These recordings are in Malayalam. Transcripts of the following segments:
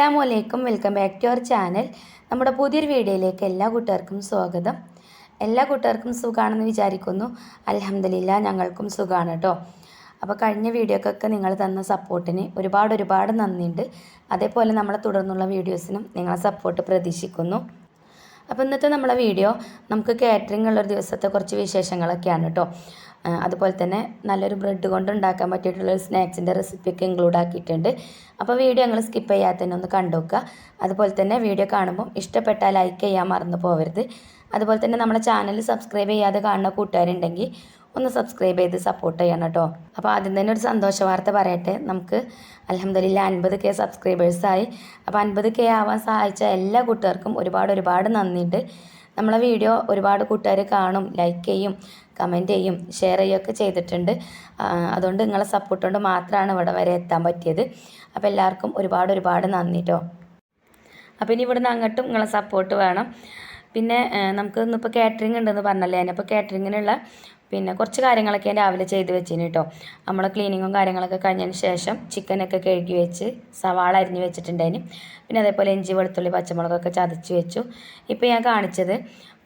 അസ്സലാമു അലൈക്കും. Welcome back to our channel. നമ്മുടെ പുതിയൊരു വീഡിയോയിലേക്ക് എല്ലാ കൂട്ടുകാർക്കും സ്വാഗതം. എല്ലാ കൂട്ടുകാർക്കും സുഖമാണെന്ന് വിചാരിക്കുന്നു. അലഹമ്മദില്ല ഞങ്ങൾക്കും സുഖമാണ് കേട്ടോ അപ്പോൾ കഴിഞ്ഞ വീഡിയോക്കൊക്കെ നിങ്ങൾ തന്ന സപ്പോർട്ടിന് ഒരുപാട് ഒരുപാട് നന്ദിയുണ്ട്. അതേപോലെ നമ്മളെ തുടർന്നുള്ള വീഡിയോസിനും നിങ്ങളെ സപ്പോർട്ട് പ്രതീക്ഷിക്കുന്നു. അപ്പോൾ ഇന്നത്തെ നമ്മളെ വീഡിയോ നമുക്ക് കാറ്ററിംഗ് ഉള്ളൊരു ദിവസത്തെ കുറച്ച് വിശേഷങ്ങളൊക്കെയാണ് കേട്ടോ അതുപോലെ തന്നെ നല്ലൊരു ബ്രെഡ് കൊണ്ട് ഉണ്ടാക്കാൻ പറ്റിയിട്ടുള്ള ഒരു സ്നാക്സിന്റെ റെസിപ്പിയൊക്കെ ഇൻക്ലൂഡ് ആക്കിയിട്ടുണ്ട്. അപ്പോൾ വീഡിയോ ഞങ്ങൾ സ്കിപ്പ് ചെയ്യാത്തതിനെ ഒന്ന് കണ്ടു നോക്കുക. അതുപോലെ തന്നെ വീഡിയോ കാണുമ്പോൾ ഇഷ്ടപ്പെട്ടാൽ ലൈക്ക് ചെയ്യാൻ മറന്നു പോകരുത് അതുപോലെ തന്നെ നമ്മുടെ ചാനൽ സബ്സ്ക്രൈബ് ചെയ്യാതെ കാണുന്ന കൂട്ടുകാരുണ്ടെങ്കിൽ ഒന്ന് സബ്സ്ക്രൈബ് ചെയ്ത് സപ്പോർട്ട് ചെയ്യണം കേട്ടോ. അപ്പോൾ ആദ്യം തന്നെ ഒരു സന്തോഷ വാർത്ത പറയട്ടെ. നമുക്ക് അലഹമ്മദില്ല അൻപത് കെ സബ്സ്ക്രൈബേഴ്സായി അപ്പോൾ അൻപത് കെ ആവാൻ സഹായിച്ച എല്ലാ കൂട്ടുകാർക്കും ഒരുപാട് ഒരുപാട് നന്ദിയുണ്ട്. നമ്മളെ വീഡിയോ ഒരുപാട് കൂട്ടുകാർ കാണും ലൈക്ക് ചെയ്യും. കമന്റ് ചെയ്യും ഷെയർ ചെയ്യുകയൊക്കെ ചെയ്തിട്ടുണ്ട്. അതുകൊണ്ട് നിങ്ങളെ സപ്പോർട്ട് കൊണ്ട് മാത്രമാണ് ഇവിടെ വരെ എത്താൻ പറ്റിയത്. അപ്പോൾ എല്ലാവർക്കും ഒരുപാട് ഒരുപാട് നന്ദി കേട്ടോ അപ്പോൾ ഇനി ഇവിടുന്ന് അങ്ങോട്ടും നിങ്ങളെ സപ്പോർട്ട് വേണം. പിന്നെ നമുക്ക് ഇന്നിപ്പോൾ കാറ്ററിംഗ് ഉണ്ടെന്ന് പറഞ്ഞല്ലേ? അതിനപ്പോൾ കാറ്ററിങ്ങിനുള്ള പിന്നെ കുറച്ച് കാര്യങ്ങളൊക്കെ ഞാൻ രാവിലെ ചെയ്ത് വെച്ചിന് കേട്ടോ നമ്മൾ ക്ലീനിങ്ങും കാര്യങ്ങളൊക്കെ കഴിഞ്ഞതിന് ശേഷം ചിക്കനൊക്കെ കഴുകി വെച്ച് സവാള അരിഞ്ഞ് വെച്ചിട്ടുണ്ടായിരുന്നു പിന്നെ അതേപോലെ ഇഞ്ചി വെളുത്തുള്ളി പച്ചമുളകൊക്കെ ചതച്ച് വെച്ചു. ഇപ്പോൾ ഞാൻ കാണിച്ചത്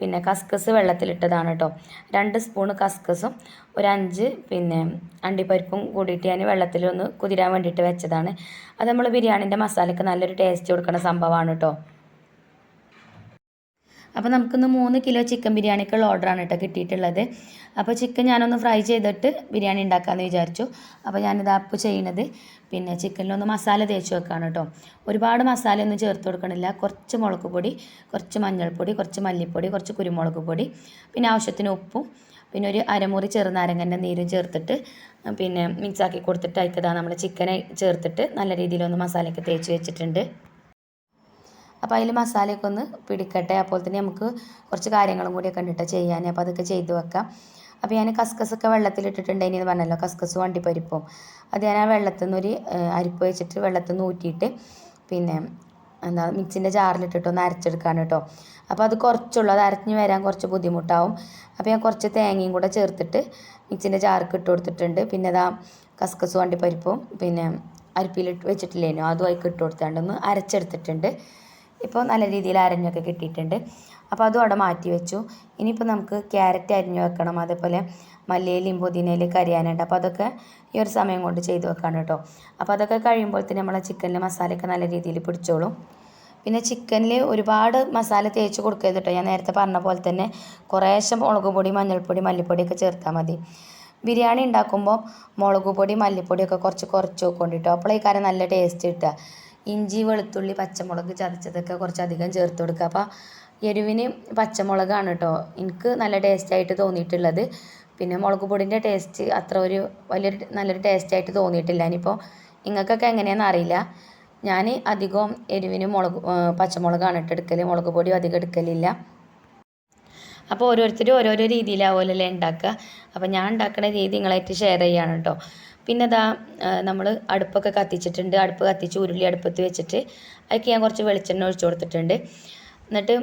പിന്നെ കസ്കസ് വെള്ളത്തിലിട്ടതാണ് കേട്ടോ രണ്ട് സ്പൂണ് കസ്കസും ഒരു അഞ്ച് പിന്നെ അണ്ടിപ്പരിപ്പും കൂടിയിട്ട് ഞാൻ വെള്ളത്തിലൊന്ന് കുതിരാൻ വേണ്ടിയിട്ട് വെച്ചതാണ്. അത് നമ്മൾ ബിരിയാണിന്റെ മസാലയ്ക്ക് നല്ലൊരു ടേസ്റ്റ് കൊടുക്കുന്ന സംഭവമാണ് കേട്ടോ അപ്പോൾ നമുക്കിന്ന് മൂന്ന് കിലോ ചിക്കൻ ബിരിയാണിക്കുള്ള ഓർഡറാണ് കേട്ടോ കിട്ടിയിട്ടുള്ളത്. അപ്പോൾ ചിക്കൻ ഞാനൊന്ന് ഫ്രൈ ചെയ്തിട്ട് ബിരിയാണി ഉണ്ടാക്കാമെന്ന് വിചാരിച്ചു. അപ്പോൾ ഞാനിത് അപ്പോൾ ചെയ്യണത്. പിന്നെ ചിക്കനിലൊന്ന് മസാല തേച്ച് വെക്കുകയാണ് കേട്ടോ ഒരുപാട് മസാല ഒന്നും ചേർത്ത് കൊടുക്കണില്ല. കുറച്ച് മുളക് പൊടി കുറച്ച് മഞ്ഞൾപ്പൊടി കുറച്ച് മല്ലിപ്പൊടി കുറച്ച് കുരുമുളക് പൊടി പിന്നെ ആവശ്യത്തിന് ഉപ്പും പിന്നെ ഒരു അരമുറി ചെറുനാരങ്ങന്റെ നീരും ചേർത്തിട്ട് പിന്നെ മിക്സാക്കി കൊടുത്തിട്ട് അതിക്കതാ നമ്മൾ ചിക്കനെ ചേർത്തിട്ട് നല്ല രീതിയിലൊന്ന് മസാലയൊക്കെ തേച്ച് വെച്ചിട്ടുണ്ട്. അപ്പോൾ അതിൽ മസാലയൊക്കെ ഒന്ന് പിടിക്കട്ടെ. അപ്പോൾ തന്നെ നമുക്ക് കുറച്ച് കാര്യങ്ങളും കൂടിയൊക്കെ ഉണ്ടിട്ട് ചെയ്യാൻ അപ്പോൾ അതൊക്കെ ചെയ്ത് വെക്കാം. അപ്പോൾ ഞാൻ കസ്കസൊക്കെ വെള്ളത്തിലിട്ടിട്ടുണ്ടെങ്കിൽ എന്ന് പറഞ്ഞല്ലോ. കസ്കസും വണ്ടിപ്പരിപ്പും അത് ഞാൻ ആ വെള്ളത്തിൽ നിന്നൊരു അരിപ്പ് വെച്ചിട്ട് വെള്ളത്തിൽ നിന്ന് ഊറ്റിയിട്ട് പിന്നെ എന്താ മിക്സിന്റെ ജാറിലിട്ടിട്ട് ഒന്ന് അരച്ചെടുക്കാൻ കേട്ടോ. അപ്പോൾ അത് കുറച്ചുള്ളൂ. അത് അരഞ്ഞ് വരാൻ കുറച്ച് ബുദ്ധിമുട്ടാവും. അപ്പോൾ ഞാൻ കുറച്ച് തേങ്ങയും കൂടെ ചേർത്തിട്ട് മിക്സിന്റെ ജാർക്ക് ഇട്ട് കൊടുത്തിട്ടുണ്ട്. പിന്നെ അതാ കസ്കസ് വണ്ടിപ്പരിപ്പും പിന്നെ അരിപ്പിലിട്ട് വെച്ചിട്ടില്ലേനോ? അതും അതിൽ ഇട്ട് കൊടുത്താണ്ട് ഒന്ന് അരച്ചെടുത്തിട്ടുണ്ട്. ഇപ്പോൾ നല്ല രീതിയിൽ അരഞ്ഞൊക്കെ കിട്ടിയിട്ടുണ്ട്. അപ്പോൾ അതും അവിടെ മാറ്റി വെച്ചു. ഇനിയിപ്പോൾ നമുക്ക് ക്യാരറ്റ് അരിഞ്ഞു വെക്കണം. അതേപോലെ മല്ലിയിലയും പുതിനയിലും കരിയാനുണ്ട് അപ്പോൾ അതൊക്കെ ഈ ഒരു സമയം കൊണ്ട് ചെയ്ത് വെക്കാണ് കേട്ടോ. അപ്പോൾ അതൊക്കെ കഴിയുമ്പോൾ തന്നെ നമ്മളെ ചിക്കനിലെ മസാലയൊക്കെ നല്ല രീതിയിൽ പിടിച്ചോളും. പിന്നെ ചിക്കനിൽ ഒരുപാട് മസാല തേച്ച് കൊടുക്കരുത് കേട്ടോ. ഞാൻ നേരത്തെ പറഞ്ഞ പോലെ തന്നെ കുറേശ്ശെ മുളക് പൊടി മഞ്ഞൾപ്പൊടി മല്ലിപ്പൊടിയൊക്കെ ചേർത്താൽ മതി. ബിരിയാണി ഉണ്ടാക്കുമ്പോൾ മുളക് പൊടി മല്ലിപ്പൊടിയൊക്കെ കുറച്ച് കുറച്ച് വെക്കൊണ്ടിട്ടോ കാര്യം നല്ല ടേസ്റ്റ് കിട്ടുക. ഇഞ്ചി വെളുത്തുള്ളി പച്ചമുളക് ചതച്ചതൊക്കെ കുറച്ചധികം ചേർത്ത് കൊടുക്കുക. അപ്പോൾ എരിവിന് പച്ചമുളകാണ് കേട്ടോ എനിക്ക് നല്ല ടേസ്റ്റ് ആയിട്ട് തോന്നിയിട്ടുള്ളത്. പിന്നെ മുളക് പൊടിന്റെ ടേസ്റ്റ് അത്ര ഒരു വലിയൊരു നല്ലൊരു ടേസ്റ്റ് ആയിട്ട് തോന്നിയിട്ടില്ല. ഇനിയിപ്പോൾ നിങ്ങൾക്കൊക്കെ എങ്ങനെയാണെന്ന് അറിയില്ല. ഞാൻ അധികവും എരിവിന് മുളക് പച്ചമുളകാണ് ഇട്ട് എടുക്കൽ മുളക് പൊടി അധികം എടുക്കലില്ല. അപ്പോൾ ഓരോരുത്തരും ഓരോരോ രീതിയിലാവുമല്ലോ ഉണ്ടാക്കുക. അപ്പോൾ ഞാൻ ഉണ്ടാക്കുന്ന രീതി നിങ്ങളായിട്ട് ഷെയർ ചെയ്യാണ് കേട്ടോ. പിന്നെ ഇതാ നമ്മൾ അടുപ്പൊക്കെ കത്തിച്ചിട്ടുണ്ട്. അടുപ്പ് കത്തിച്ച് ഉരുളി അടുപ്പത്ത് വെച്ചിട്ട് അതിലേക്ക് ഞാൻ കുറച്ച് വെളിച്ചെണ്ണ ഒഴിച്ചു കൊടുത്തിട്ടുണ്ട്. എന്നിട്ട്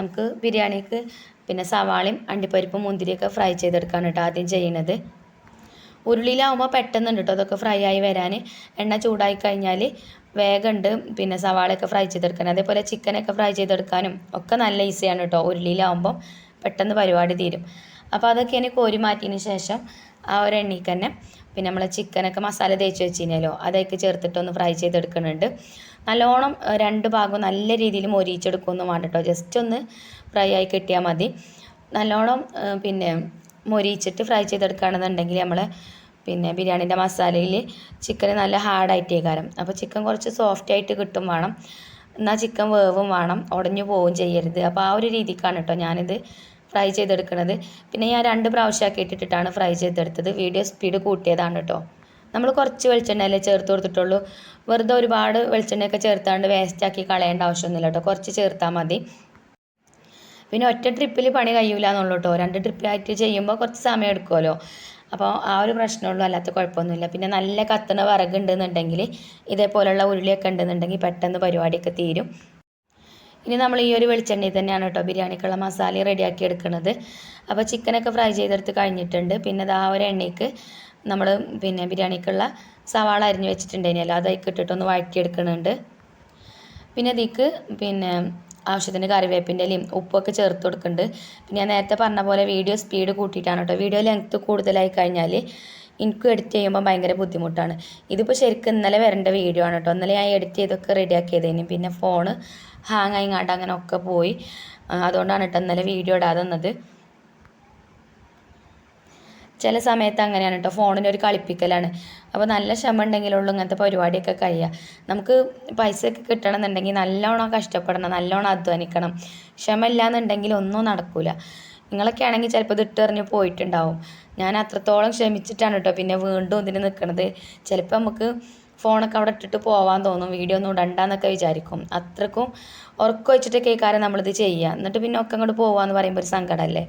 നമുക്ക് ബിരിയാണിക്ക് പിന്നെ സവാളയും അണ്ടിപ്പരിപ്പും മുന്തിരിയൊക്കെ ഫ്രൈ ചെയ്തെടുക്കാണ് കേട്ടോ ആദ്യം ചെയ്യണത്. ഉരുളിയിലാവുമ്പോൾ പെട്ടെന്നുണ്ട് കേട്ടോ അതൊക്കെ ഫ്രൈ ആയി വരാൻ എണ്ണ ചൂടായി കഴിഞ്ഞാൽ വേഗമുണ്ട് പിന്നെ സവാളയൊക്കെ ഫ്രൈ ചെയ്തെടുക്കാൻ അതേപോലെ ചിക്കനൊക്കെ ഫ്രൈ ചെയ്തെടുക്കാനും ഒക്കെ നല്ല ഈസിയാണ് കേട്ടോ. ഉരുളിയിലാവുമ്പോൾ പെട്ടെന്ന് പരിപാടി തീരും. അപ്പോൾ അതൊക്കെ എനിക്ക് കോരി മാറ്റിയതിന് ശേഷം ആ ഒരു തന്നെ പിന്നെ നമ്മൾ ചിക്കനൊക്കെ മസാല തേച്ച് വെച്ചിരുന്നല്ലോ അതൊക്കെ ചേർത്തിട്ടൊന്ന് ഫ്രൈ ചെയ്തെടുക്കുന്നുണ്ട്. നല്ലോണം രണ്ട് ഭാഗവും നല്ല രീതിയിൽ മൊരിയിച്ചെടുക്കുകയൊന്നും വേണ്ട കേട്ടോ ജസ്റ്റ് ഒന്ന് ഫ്രൈ ആയി കിട്ടിയാൽ മതി. നല്ലോണം പിന്നെ മൊരിയിച്ചിട്ട് ഫ്രൈ ചെയ്തെടുക്കുകയാണെന്നുണ്ടെങ്കിൽ നമ്മൾ പിന്നെ ബിരിയാണീന്റെ മസാലയിൽ ചിക്കൻ നല്ല ഹാർഡായിട്ടേ കാരം അപ്പോൾ ചിക്കൻ കുറച്ച് സോഫ്റ്റ് ആയിട്ട് കിട്ടും വേണം. എന്നാൽ ചിക്കൻ വേവും വേണം. ഉടഞ്ഞു പോവുകയും ചെയ്യരുത്. അപ്പോൾ ആ ഒരു രീതിക്കാണ് കേട്ടോ ഞാനിത് ഫ്രൈ ചെയ്തെടുക്കുന്നത് പിന്നെ ഞാൻ രണ്ട് പ്രാവശ്യമാക്കി ഇട്ടിട്ടാണ് ഫ്രൈ ചെയ്തെടുത്തത്. വീഡിയോ സ്പീഡ് കൂട്ടിയതാണ് കേട്ടോ. നമ്മൾ കുറച്ച് വെളിച്ചെണ്ണയല്ലേ ചേർത്ത് കൊടുത്തിട്ടുള്ളൂ. വെറുതെ ഒരുപാട് വെളിച്ചെണ്ണയൊക്കെ ചേർത്താണ്ട് വേസ്റ്റാക്കി കളയേണ്ട ആവശ്യമൊന്നുമില്ല കേട്ടോ. കുറച്ച് ചേർത്താൽ മതി. പിന്നെ ഒറ്റ ട്രിപ്പിൽ പണി കഴിയൂല എന്നുള്ളൂ കേട്ടോ. രണ്ട് ട്രിപ്പിലായിട്ട് ചെയ്യുമ്പോൾ കുറച്ച് സമയം എടുക്കുമല്ലോ. അപ്പോൾ ആ ഒരു പ്രശ്നമുള്ളൂ. അല്ലാത്ത കുഴപ്പമൊന്നുമില്ല. പിന്നെ നല്ല കത്തണ വിറകുണ്ടെന്നുണ്ടെങ്കിൽ ഇതേപോലെയുള്ള ഉരുളിയൊക്കെ ഉണ്ടെന്നുണ്ടെങ്കിൽ പെട്ടെന്ന് പരിപാടിയൊക്കെ തീരും. ഇനി നമ്മൾ ഈ ഒരു വെളിച്ചെണ്ണയിൽ തന്നെയാണ് കേട്ടോ ബിരിയാണിക്കുള്ള മസാല റെഡിയാക്കി എടുക്കുന്നത്. അപ്പോൾ ചിക്കനൊക്കെ ഫ്രൈ ചെയ്തെടുത്ത് കഴിഞ്ഞിട്ടുണ്ട്. പിന്നെ അത് ആ ഒരു എണ്ണയ്ക്ക് നമ്മൾ പിന്നെ ബിരിയാണിക്കുള്ള സവാള അരിഞ്ഞ് വെച്ചിട്ടുണ്ടായിരുന്നല്ലോ അത് അതിലേക്ക് ഇട്ടിട്ടൊന്ന് വഴറ്റിയെടുക്കുന്നുണ്ട്. പിന്നെ അതിക്ക് പിന്നെ ആവശ്യത്തിന് കറിവേപ്പിന്റെ ഇലയും ഉപ്പൊക്കെ ചേർത്ത് കൊടുക്കുന്നുണ്ട്. പിന്നെ ഞാൻ നേരത്തെ പറഞ്ഞ പോലെ വീഡിയോ സ്പീഡ് കൂട്ടിയിട്ടാണ് കേട്ടോ. വീഡിയോ ലെങ്ത്ത് കൂടുതലായി കഴിഞ്ഞാൽ എനിക്ക് എഡിറ്റ് ചെയ്യുമ്പോൾ ഭയങ്കര ബുദ്ധിമുട്ടാണ്. ഇതിപ്പോൾ ശരിക്കും ഇന്നലെ വരേണ്ട വീഡിയോ ആണ് കേട്ടോ. ഇന്നലെ ഞാൻ എഡിറ്റ് ചെയ്തൊക്കെ റെഡിയാക്കിയതേന്. പിന്നെ ഫോണ് ഹാങ് ആയിങ്ങാട്ട് അങ്ങനെ ഒക്കെ പോയി അതുകൊണ്ടാണ് കേട്ടോ ഇന്നലെ വീഡിയോ ഇടാതെ നിന്നത്. ചില സമയത്ത് അങ്ങനെയാണ് കേട്ടോ ഫോണിന് ഒരു കളിപ്പിക്കലാണ്. അപ്പോൾ നല്ല ക്ഷമ ഉണ്ടെങ്കിലുള്ളൂ ഇങ്ങനത്തെ പരിപാടിയൊക്കെ കഴിയുക. നമുക്ക് പൈസയൊക്കെ കിട്ടണമെന്നുണ്ടെങ്കിൽ നല്ലോണം കഷ്ടപ്പെടണം നല്ലോണം അധ്വാനിക്കണം. ക്ഷമ ഇല്ലാന്നുണ്ടെങ്കിൽ ഒന്നും നടക്കില്ല നിങ്ങളൊക്കെ ആണെങ്കിൽ ചിലപ്പോൾ ഇത് ഇട്ടെറിഞ്ഞ് പോയിട്ടുണ്ടാവും. ഞാൻ അത്രത്തോളം ക്ഷമിച്ചിട്ടാണ് കേട്ടോ പിന്നെ വീണ്ടും ഇതിന് നിൽക്കുന്നത് ചിലപ്പോൾ നമുക്ക് ഫോണൊക്കെ അവിടെ ഇട്ടിട്ട് പോവാൻ തോന്നും. വീഡിയോ ഒന്നും ഇടണ്ടെന്നൊക്കെ വിചാരിക്കും. അത്രക്കും ഉറക്കം വെച്ചിട്ടൊക്കെ ഈ കാര്യം നമ്മളിത് ചെയ്യുക എന്നിട്ട് പിന്നെ ഒക്കെ അങ്ങോട്ട് പോവാന്ന് പറയുമ്പോൾ ഒരു സങ്കടമല്ലേ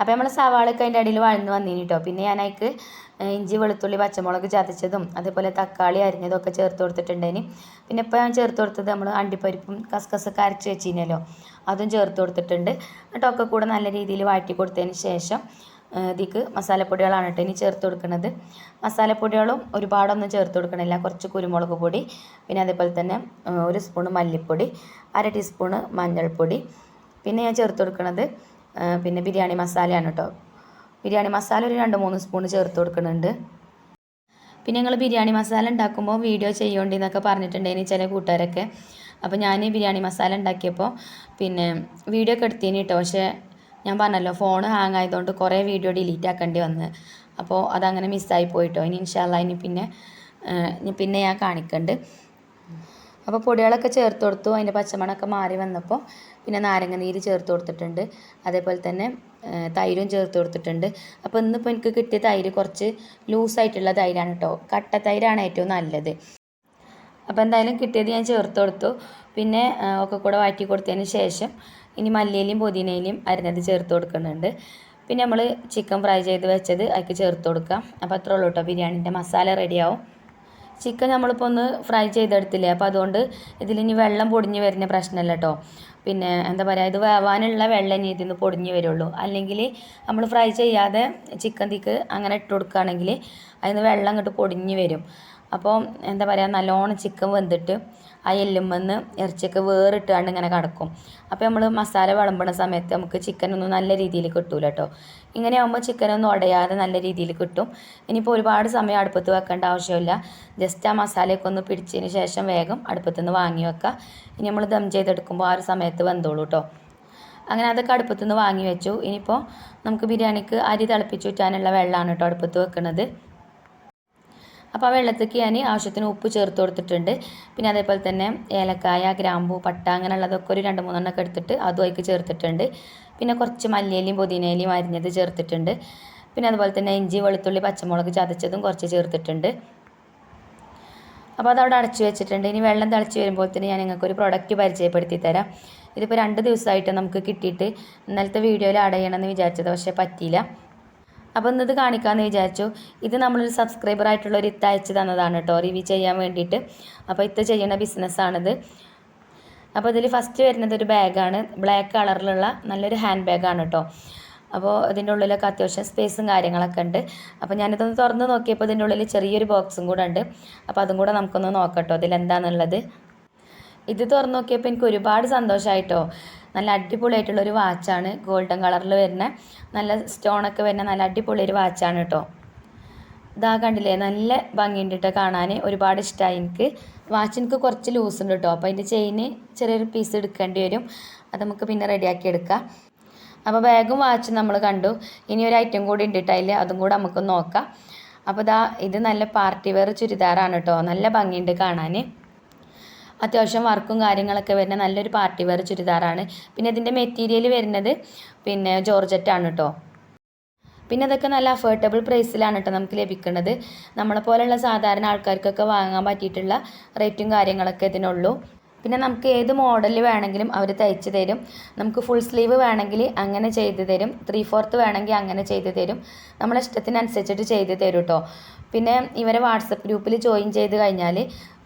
അപ്പോൾ നമ്മൾ സവാളൊക്കെ അതിന്റെ അടിയിൽ വഴന്ന് വന്നിന് കേട്ടോ പിന്നെ ഞാൻ അതിക്ക് ഇഞ്ചി വെളുത്തുള്ളി പച്ചമുളക് ചതച്ചതും അതേപോലെ തക്കാളി അരിഞ്ഞതും ഒക്കെ ചേർത്ത് കൊടുത്തിട്ടുണ്ടേന്. പിന്നെ ഇപ്പോൾ ഞാൻ ചേർത്ത് കൊടുത്തത് നമ്മൾ അണ്ടിപ്പരിപ്പും കസ്കസൊക്കെ അരച്ച് വെച്ചിനല്ലോ. അതും ചേർത്ത് കൊടുത്തിട്ടുണ്ട്. എന്നിട്ടൊക്കെ കൂടെ നല്ല രീതിയിൽ വാട്ടി കൊടുത്തതിന് ശേഷം ഇതിക്ക് മസാലപ്പൊടികളാണ് കേട്ടോ ഇനി ചേർത്ത് കൊടുക്കുന്നത് മസാലപ്പൊടികളും ഒരുപാടൊന്നും ചേർത്ത് കൊടുക്കണില്ല. കുറച്ച് കുരുമുളക് പൊടി പിന്നെ അതേപോലെ തന്നെ ഒരു സ്പൂണ് മല്ലിപ്പൊടി അര ടീസ്പൂണ് മഞ്ഞൾപ്പൊടി. പിന്നെ ഞാൻ ചേർത്ത് കൊടുക്കുന്നത് പിന്നെ ബിരിയാണി മസാലയാണ് കേട്ടോ. ബിരിയാണി മസാല ഒരു രണ്ട് മൂന്ന് സ്പൂൺ ചേർത്ത് കൊടുക്കുന്നുണ്ട് പിന്നെ ഞങ്ങൾ ബിരിയാണി മസാല ഉണ്ടാക്കുമ്പോൾ വീഡിയോ ചെയ്യേണ്ടി എന്നൊക്കെ പറഞ്ഞിട്ടുണ്ടായിന് ചില കൂട്ടുകാരൊക്കെ. അപ്പോൾ ഞാൻ ബിരിയാണി മസാല ഉണ്ടാക്കിയപ്പോൾ പിന്നെ വീഡിയോ ഒക്കെ എടുത്തീനി കേട്ടോ. പക്ഷേ ഞാൻ പറഞ്ഞല്ലോ ഫോൺ ഹാങ് ആയതുകൊണ്ട് കുറേ വീഡിയോ ഡിലീറ്റ് ആക്കേണ്ടി വന്ന്. അപ്പോൾ അതങ്ങനെ മിസ്സായി പോയിട്ടോ. ഇനി ഇൻഷാല്ല ഇനി പിന്നെ ഇനി പിന്നെ ഞാൻ കാണിക്കണ്ട്. അപ്പോൾ പൊടികളൊക്കെ ചേർത്ത് കൊടുത്തു. അതിന്റെ പച്ചമണമൊക്കെ മാറി വന്നപ്പോൾ പിന്നെ നാരങ്ങ നീര് ചേർത്ത് കൊടുത്തിട്ടുണ്ട്. അതേപോലെ തന്നെ തൈരും ചേർത്ത് കൊടുത്തിട്ടുണ്ട്. അപ്പോൾ ഇന്നിപ്പോൾ എനിക്ക് കിട്ടിയ തൈര് കുറച്ച് ലൂസായിട്ടുള്ള തൈരാണ് കേട്ടോ കട്ട തൈരാണ് ഏറ്റവും നല്ലത്. അപ്പോൾ എന്തായാലും കിട്ടിയത് ഞാൻ ചേർത്ത് കൊടുത്തു. പിന്നെ ഒക്കെ കൂടെ വാറ്റി കൊടുത്തതിന് ശേഷം ഇനി മല്ലിയിലയും പുതിനയിലയും അരിഞ്ഞത് ചേർത്ത് കൊടുക്കുന്നുണ്ട്. പിന്നെ നമ്മൾ ചിക്കൻ ഫ്രൈ ചെയ്ത് വെച്ചത് അതിക്ക് ചേർത്ത് കൊടുക്കാം. അപ്പോൾ അത്രേ ഉള്ളൂ കേട്ടോ ബിരിയാണിന്റെ മസാല റെഡിയാവും ചിക്കൻ നമ്മളിപ്പോൾ ഒന്ന് ഫ്രൈ ചെയ്തെടുത്തില്ലേ? അപ്പോൾ അതുകൊണ്ട് ഇതിലിനി വെള്ളം പൊടിഞ്ഞ് വരുന്ന പ്രശ്നമല്ല കേട്ടോ പിന്നെ എന്താ പറയുക ഇത് വേവാനുള്ള വെള്ളം ഇനി ഇതിന്ന് പൊടിഞ്ഞ് വരുള്ളൂ. അല്ലെങ്കിൽ നമ്മൾ ഫ്രൈ ചെയ്യാതെ ചിക്കൻ തീക്ക് അങ്ങനെ ഇട്ട് കൊടുക്കുകയാണെങ്കിൽ അതിന് വെള്ളം അങ്ങോട്ട് പൊടിഞ്ഞ് വരും. അപ്പോൾ എന്താ പറയുക നല്ലോണം ചിക്കൻ വെന്തിട്ട് ആ എല്ലുമെന്ന് ഇറച്ചിയൊക്കെ വേറിട്ടാണ്ട് ഇങ്ങനെ കിടക്കും. അപ്പോൾ നമ്മൾ മസാല വിളമ്പണ സമയത്ത് നമുക്ക് ചിക്കനൊന്നും നല്ല രീതിയിൽ കിട്ടൂല കേട്ടോ ഇങ്ങനെ ആകുമ്പോൾ ചിക്കനൊന്നും ഉടയാതെ നല്ല രീതിയിൽ കിട്ടും. ഇനിയിപ്പോൾ ഒരുപാട് സമയം അടുപ്പത്ത് വെക്കേണ്ട ആവശ്യമില്ല. ജസ്റ്റ് ആ മസാലയൊക്കെ ഒന്ന് പിടിച്ചതിന് ശേഷം വേഗം അടുപ്പത്ത് നിന്ന് വാങ്ങി വെക്കുക ഇനി നമ്മൾ ദം ചെയ്തെടുക്കുമ്പോൾ ആ ഒരു സമയത്ത് വെന്തോളൂ കേട്ടോ അങ്ങനെ അതൊക്കെ അടുപ്പത്ത് നിന്ന് വാങ്ങി വെച്ചു. ഇനിയിപ്പോൾ നമുക്ക് ബിരിയാണിക്ക് അരി തിളപ്പിച്ച് ഊറ്റാനുള്ള വെള്ളമാണ് കേട്ടോ അടുപ്പത്ത് വെക്കുന്നത് അപ്പോൾ ആ വെള്ളത്തേക്ക് ഞാൻ ആവശ്യത്തിന് ഉപ്പ് ചേർത്ത് കൊടുത്തിട്ടുണ്ട്. പിന്നെ അതേപോലെ തന്നെ ഏലക്കായ ഗ്രാമ്പൂ പട്ട അങ്ങനെയുള്ളതൊക്കെ ഒരു രണ്ട് മൂന്നെണ്ണമൊക്കെ എടുത്തിട്ട് അതും അതിലേക്ക് ചേർത്തിട്ടുണ്ട്. പിന്നെ കുറച്ച് മല്ലിയിലയും പുതിനയിലയും അരിഞ്ഞത് ചേർത്തിട്ടുണ്ട്. പിന്നെ അതുപോലെ തന്നെ ഇഞ്ചി വെളുത്തുള്ളി പച്ചമുളക് ചതച്ചതും കുറച്ച് ചേർത്തിട്ടുണ്ട്. അപ്പോൾ അതവിടെ അടച്ചു വെച്ചിട്ടുണ്ട്. ഇനി വെള്ളം തിളച്ച് വരുമ്പോൾ തന്നെ ഞാൻ നിങ്ങൾക്ക് ഒരു പ്രൊഡക്റ്റ് പരിചയപ്പെടുത്തി തരാം. ഇതിപ്പോൾ രണ്ട് ദിവസമായിട്ട് നമുക്ക് കിട്ടിയിട്ട് ഇന്നലത്തെ വീഡിയോയിൽ ആഡ് ചെയ്യണമെന്ന് വിചാരിച്ചത് പക്ഷേ പറ്റിയില്ല. അപ്പോൾ ഇന്നത് കാണിക്കാമെന്ന് വിചാരിച്ചു. ഇത് നമ്മളൊരു സബ്സ്ക്രൈബർ ആയിട്ടുള്ള ഒരു ഇത്ത അയച്ചു തന്നതാണ് കേട്ടോ റിവ്യൂ ചെയ്യാൻ വേണ്ടിയിട്ട്. അപ്പോൾ ഇത്ത ചെയ്യുന്ന ബിസിനസ്സാണിത് അപ്പോൾ ഇതിൽ ഫസ്റ്റ് വരുന്നത് ഒരു ബാഗാണ് ബ്ലാക്ക് കളറിലുള്ള നല്ലൊരു ഹാൻഡ് ബാഗാണ് കേട്ടോ അപ്പോൾ ഇതിന്റെ ഉള്ളിലൊക്കെ അത്യാവശ്യം സ്പേസും കാര്യങ്ങളൊക്കെ ഉണ്ട്. അപ്പോൾ ഞാനിതൊന്ന് തുറന്ന് നോക്കിയപ്പോൾ ഇതിന്റെ ഉള്ളിൽ ചെറിയൊരു ബോക്സും കൂടെ ഉണ്ട്. അപ്പോൾ അതും കൂടെ നമുക്കൊന്ന് നോക്കട്ടോ ഇതിലെന്താണെന്നുള്ളത് ഇത് തുറന്നു നോക്കിയപ്പോൾ എനിക്ക് ഒരുപാട് സന്തോഷമായിട്ടോ നല്ല അടിപൊളിയായിട്ടുള്ള ഒരു വാച്ചാണ്. ഗോൾഡൻ കളറിൽ വരുന്ന നല്ല സ്റ്റോണൊക്കെ വരുന്ന നല്ല അടിപൊളി ഒരു വാച്ചാണ് കേട്ടോ ഇതാ കണ്ടില്ലേ നല്ല ഭംഗിയുണ്ട് കേട്ടോ കാണാൻ. ഒരുപാട് ഇഷ്ടമായി എനിക്ക്. വാച്ച് എനിക്ക് കുറച്ച് ലൂസ് ഉണ്ട് കേട്ടോ അപ്പോൾ അതിന്റെ ചെയിന് ചെറിയൊരു പീസ് എടുക്കേണ്ടി വരും. അത് നമുക്ക് പിന്നെ റെഡിയാക്കി എടുക്കാം. അപ്പോൾ ബാഗും വാച്ചും നമ്മൾ കണ്ടു. ഇനി ഒരു ഐറ്റം കൂടി ഉണ്ട് കേട്ടോ അതിൽ അതും കൂടെ നമുക്ക് നോക്കാം. അപ്പോൾ ഇതാ ഇത് നല്ല പാർട്ടി വെയർ ചുരിദാറാണ് കേട്ടോ നല്ല ഭംഗിയുണ്ട് കാണാൻ. അത്യാവശ്യം വർക്കും കാര്യങ്ങളൊക്കെ വരുന്ന നല്ലൊരു പാർട്ടി വെയർ ചുരിദാറാണ്. പിന്നെ ഇതിന്റെ മെറ്റീരിയൽ വരുന്നത് പിന്നെ ജോർജറ്റാണ് കേട്ടോ പിന്നെ അതൊക്കെ നല്ല അഫോർഡബിൾ പ്രൈസിലാണ് കേട്ടോ നമുക്ക് ലഭിക്കുന്നത് നമ്മളെ പോലെയുള്ള സാധാരണ ആൾക്കാർക്കൊക്കെ വാങ്ങാൻ പറ്റിയിട്ടുള്ള റേറ്റും കാര്യങ്ങളൊക്കെ ഇതിനുള്ളൂ. പിന്നെ നമുക്ക് ഏത് മോഡലിൽ വേണമെങ്കിലും അവർ തയ്ച്ച് തരും. നമുക്ക് ഫുൾ സ്ലീവ് വേണമെങ്കിൽ അങ്ങനെ ചെയ്ത് തരും. ത്രീ ഫോർത്ത് വേണമെങ്കിൽ അങ്ങനെ ചെയ്ത് തരും. നമ്മളെ ഇഷ്ടത്തിനനുസരിച്ചിട്ട് ചെയ്ത് തരും കേട്ടോ പിന്നെ ഇവരെ വാട്സപ്പ് ഗ്രൂപ്പിൽ ജോയിൻ ചെയ്ത് കഴിഞ്ഞാൽ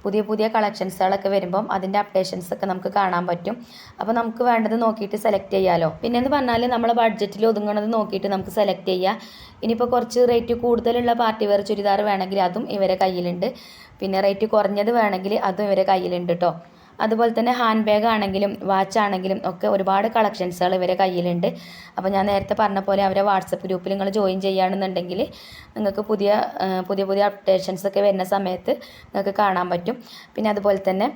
പുതിയ പുതിയ കളക്ഷൻസുകളൊക്കെ വരുമ്പം അതിന്റെ അപ്ഡേഷൻസ് ഒക്കെ നമുക്ക് കാണാൻ പറ്റും. അപ്പോൾ നമുക്ക് വേണ്ടത് നോക്കിയിട്ട് സെലക്ട് ചെയ്യാമല്ലോ പിന്നെ എന്ന് പറഞ്ഞാൽ നമ്മളെ ബഡ്ജറ്റിൽ ഒതുങ്ങുന്നത് നോക്കിയിട്ട് നമുക്ക് സെലക്ട് ചെയ്യാം. ഇനിയിപ്പോൾ കുറച്ച് റേറ്റ് കൂടുതലുള്ള പാർട്ടി വെയർ ചുരിദാർ വേണമെങ്കിൽ അതും ഇവരെ കയ്യിലുണ്ട്. പിന്നെ റേറ്റ് കുറഞ്ഞത് വേണമെങ്കിൽ അതും ഇവരെ കയ്യിലുണ്ട് കേട്ടോ അതുപോലെ തന്നെ ഹാൻഡ് ബാഗ് ആണെങ്കിലും വാച്ച് ആണെങ്കിലും ഒക്കെ ഒരുപാട് കളക്ഷൻസുകൾ ഇവരെ കയ്യിലുണ്ട്. അപ്പോൾ ഞാൻ നേരത്തെ പറഞ്ഞ പോലെ അവരെ വാട്സപ്പ് ഗ്രൂപ്പിൽ നിങ്ങൾ ജോയിൻ ചെയ്യുകയാണെന്നുണ്ടെങ്കിൽ നിങ്ങൾക്ക് പുതിയ പുതിയ പുതിയ അപ്ഡേഷൻസ് ഒക്കെ വരുന്ന സമയത്ത് നിങ്ങൾക്ക് കാണാൻ പറ്റും. പിന്നെ അതുപോലെ തന്നെ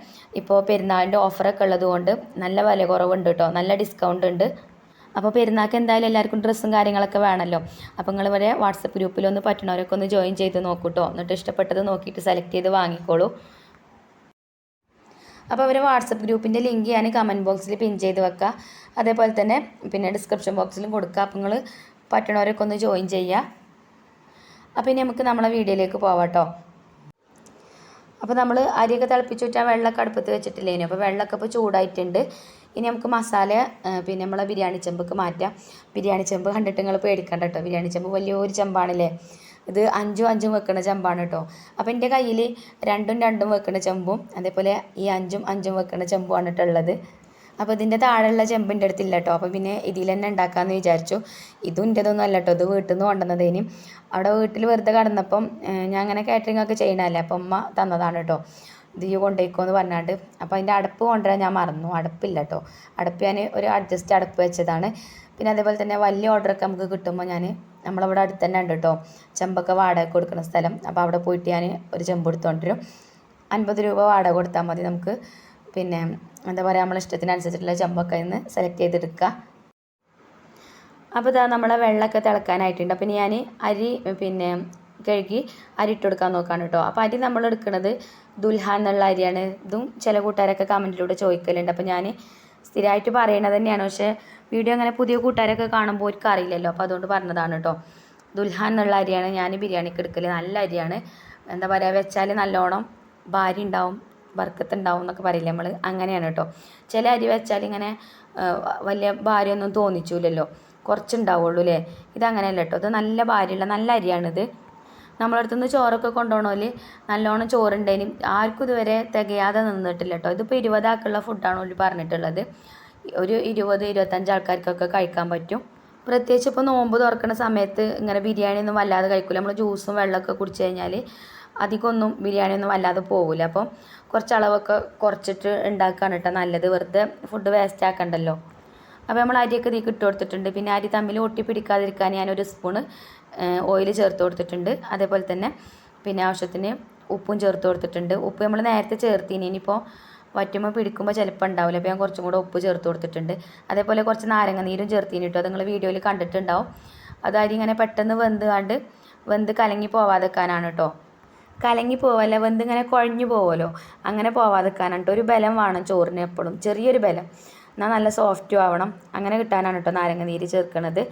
ഇപ്പോൾ പെരുന്നാളിന്റെ ഓഫറൊക്കെ ഉള്ളതുകൊണ്ട് നല്ല വില കുറവുണ്ട് കേട്ടോ നല്ല ഡിസ്കൗണ്ട് ഉണ്ട്. അപ്പോൾ പെരുന്നാൾക്ക് എന്തായാലും എല്ലാവർക്കും ഡ്രസ്സും കാര്യങ്ങളൊക്കെ വേണമല്ലോ അപ്പോൾ നിങ്ങൾ വരെ വാട്സപ്പ് ഗ്രൂപ്പിലൊന്ന് പറ്റണവരൊക്കെ ഒന്ന് ജോയിൻ ചെയ്ത് നോക്കൂട്ടോ എന്നിട്ട് ഇഷ്ടപ്പെട്ടത് നോക്കിയിട്ട് സെലക്ട് ചെയ്ത് വാങ്ങിക്കോളൂ. അപ്പോൾ അവരെ വാട്സപ്പ് ഗ്രൂപ്പിന്റെ ലിങ്ക് ഞാൻ കമന്റ് ബോക്സിൽ പിൻ ചെയ്ത് വെക്കുക. അതേപോലെ തന്നെ പിന്നെ ഡിസ്ക്രിപ്ഷൻ ബോക്സിലും കൊടുക്കുക. അപ്പോൾ നിങ്ങൾ പറ്റണവരൊക്കെ ഒന്ന് ജോയിൻ ചെയ്യുക. അപ്പോൾ ഇനി നമുക്ക് നമ്മളെ വീഡിയോയിലേക്ക് പോവാട്ടോ അപ്പോൾ നമ്മൾ അരിയൊക്കെ തിളപ്പിച്ച് വെച്ചാൽ വെള്ളമൊക്കെ അടുപ്പത്ത് വെച്ചിട്ടില്ലേനു അപ്പോൾ വെള്ളമൊക്കെ ഇപ്പോൾ ചൂടായിട്ടുണ്ട്. ഇനി നമുക്ക് മസാല പിന്നെ നമ്മളെ ബിരിയാണി ചെമ്പൊക്കെ മാറ്റാം. ബിരിയാണി ചെമ്പ് കണ്ടിട്ട് നിങ്ങൾ പേടിക്കണ്ട കേട്ടോ. ബിരിയാണി ചെമ്പ് വലിയൊരു ചെമ്പാണല്ലേ? ഇത് അഞ്ചും അഞ്ചും വെക്കുന്ന ചെമ്പാണ് കേട്ടോ അപ്പോൾ എന്റെ കയ്യിൽ രണ്ടും രണ്ടും വെക്കുന്ന ചെമ്പും അതേപോലെ ഈ അഞ്ചും അഞ്ചും വെക്കുന്ന ചെമ്പുമാണ് കേട്ടോ ഉള്ളത്. അപ്പോൾ ഇതിന്റെ താഴെയുള്ള ചെമ്പിന്റെ അടുത്തില്ല കേട്ടോ അപ്പോൾ പിന്നെ ഇതിൽ തന്നെ ഉണ്ടാക്കാമെന്ന് വിചാരിച്ചു. ഇതും ഇന്റെതൊന്നും അല്ല കേട്ടോ ഇത് വീട്ടിൽ നിന്ന് കൊണ്ടുവന്നതേനി. അവിടെ വീട്ടിൽ വെറുതെ കടന്നപ്പം ഞാൻ അങ്ങനെ കാറ്ററിംഗ് ഒക്കെ ചെയ്യണമല്ലേ അപ്പം അമ്മ തന്നതാണ് കേട്ടോ ഇത് കൊണ്ടുപോയിക്കോന്ന് പറഞ്ഞാണ്ട്. അപ്പോൾ അതിന്റെ അടപ്പ് കൊണ്ടുവരാൻ ഞാൻ മറന്നു. അടപ്പില്ല കേട്ടോ അടപ്പ് ഞാൻ ഒരു അഡ്ജസ്റ്റ് അടപ്പ് വെച്ചതാണ്. പിന്നെ അതേപോലെ തന്നെ വലിയ ഓർഡറൊക്കെ നമുക്ക് കിട്ടുമ്പോൾ ഞാൻ നമ്മളവിടെ അടുത്ത് തന്നെ ഉണ്ട് കേട്ടോ ചെമ്പൊക്കെ വാടക കൊടുക്കുന്ന സ്ഥലം. അപ്പോൾ അവിടെ പോയിട്ട് ഞാൻ ഒരു ചെമ്പ് എടുത്തുകൊണ്ടിരും അൻപത് രൂപ വാടക കൊടുത്താൽ മതി നമുക്ക്. പിന്നെ എന്താ പറയുക നമ്മളെ ഇഷ്ടത്തിനനുസരിച്ചിട്ടുള്ള ചെമ്പൊക്കെ ഇന്ന് സെലക്ട് ചെയ്തെടുക്കുക അപ്പോൾ ഇതാ നമ്മളെ വെള്ളമൊക്കെ തിളക്കാനായിട്ടുണ്ട്. അപ്പം ഞാൻ അരി പിന്നെ കഴുകി അരി ഇട്ട് കൊടുക്കാൻ നോക്കാണ് കേട്ടോ അപ്പോൾ അരി നമ്മൾ എടുക്കുന്നത് ദുൽഹാൻ എന്നുള്ള അരിയാണ്. ഇതും ചില കൂട്ടുകാരൊക്കെ കമന്റിലൂടെ ചോദിക്കലുണ്ട്. അപ്പോൾ ഞാൻ സ്ഥിരമായിട്ട് പറയണത് തന്നെയാണ്. പക്ഷേ വീഡിയോ അങ്ങനെ പുതിയ കൂട്ടുകാരൊക്കെ കാണുമ്പോൾ അവർക്ക് അറിയില്ലല്ലോ. അപ്പോൾ അതുകൊണ്ട് പറഞ്ഞതാണ് കേട്ടോ ദുൽഹാൻ എന്നുള്ള അരിയാണ് ഞാൻ ബിരിയാണിക്ക് എടുക്കൽ നല്ല അരിയാണ്. എന്താ പറയുക വെച്ചാൽ നല്ലോണം ഭാര്യ ഉണ്ടാവും ബർക്കത്ത് ഉണ്ടാവും എന്നൊക്കെ പറയില്ല നമ്മൾ അങ്ങനെയാണ് കേട്ടോ ചില അരി വെച്ചാൽ ഇങ്ങനെ വലിയ ഭാര്യയൊന്നും തോന്നിച്ചില്ലല്ലോ കുറച്ചുണ്ടാവുള്ളൂ അല്ലേ ഇതങ്ങനെയല്ല കേട്ടോ ഇത് നല്ല ഭാര്യയുള്ള നല്ല അരിയാണിത്. നമ്മളടുത്ത് നിന്ന് ചോറൊക്കെ കൊണ്ടുപോകണോൽ നല്ലോണം ചോറുണ്ടേനും. ആർക്കും ഇതുവരെ തികയാതെ നിന്നിട്ടില്ല കേട്ടോ ഇതിപ്പോൾ ഇരുപതാക്കുള്ള ഫുഡാണ് ഓൽ പറഞ്ഞിട്ടുള്ളത്. ഒരു ഇരുപത് ഇരുപത്തഞ്ച് ആൾക്കാർക്കൊക്കെ കഴിക്കാൻ പറ്റും. പ്രത്യേകിച്ച് ഇപ്പോൾ നോമ്പ് തുറക്കുന്ന സമയത്ത് ഇങ്ങനെ ബിരിയാണി ഒന്നും വല്ലാതെ കഴിക്കില്ല നമ്മൾ ജ്യൂസും വെള്ളമൊക്കെ കുടിച്ച് കഴിഞ്ഞാൽ അധികമൊന്നും ബിരിയാണി ഒന്നും വല്ലാതെ പോകില്ല അപ്പം കുറച്ച് അളവൊക്കെ കുറച്ചിട്ട് ഉണ്ടാക്കുകയാണ് കേട്ടോ നല്ലത്. വെറുതെ ഫുഡ് വേസ്റ്റ് ആക്കണ്ടല്ലോ. അപ്പോൾ നമ്മൾ അരിയൊക്കെ ഇതിൽ ഇട്ട് കൊടുത്തിട്ടുണ്ട്. പിന്നെ അരി തമ്മിൽ ഒട്ടി പിടിക്കാതിരിക്കാൻ ഞാനൊരു സ്പൂണ് ഓയിൽ ചേർത്ത് കൊടുത്തിട്ടുണ്ട്. അതേപോലെ തന്നെ പിന്നെ ആവശ്യത്തിന് ഉപ്പും ചേർത്ത് കൊടുത്തിട്ടുണ്ട്. ഉപ്പ് നമ്മൾ നേരത്തെ ചേർത്തിന്. ഇനിയിപ്പോൾ വറ്റുമ്പോൾ പിടിക്കുമ്പോൾ ചിലപ്പോൾ ഉണ്ടാവില്ല അപ്പോൾ ഞാൻ കുറച്ചും കൂടെ ഉപ്പ് ചേർത്ത് കൊടുത്തിട്ടുണ്ട്. അതേപോലെ കുറച്ച് നാരങ്ങ നീരും ചേർത്തിന് കേട്ടോ അത് നിങ്ങൾ വീഡിയോയിൽ കണ്ടിട്ടുണ്ടാവും. അത് അരി ഇങ്ങനെ പെട്ടെന്ന് വെന്ത് കണ്ട് വെന്ത് കലങ്ങി പോവാതെക്കാനാണ് കേട്ടോ കലങ്ങി പോവല്ല വെന്ത് ഇങ്ങനെ കുഴഞ്ഞു പോവുമല്ലോ അങ്ങനെ പോവാതെക്കാനാണ് കേട്ടോ ഒരു ബലം വേണം ചോറിന് എപ്പോഴും ചെറിയൊരു ബലം. എന്നാൽ നല്ല സോഫ്റ്റും ആവണം. അങ്ങനെ കിട്ടാനാണ് കേട്ടോ നാരങ്ങ നീര് ചേർക്കണത്.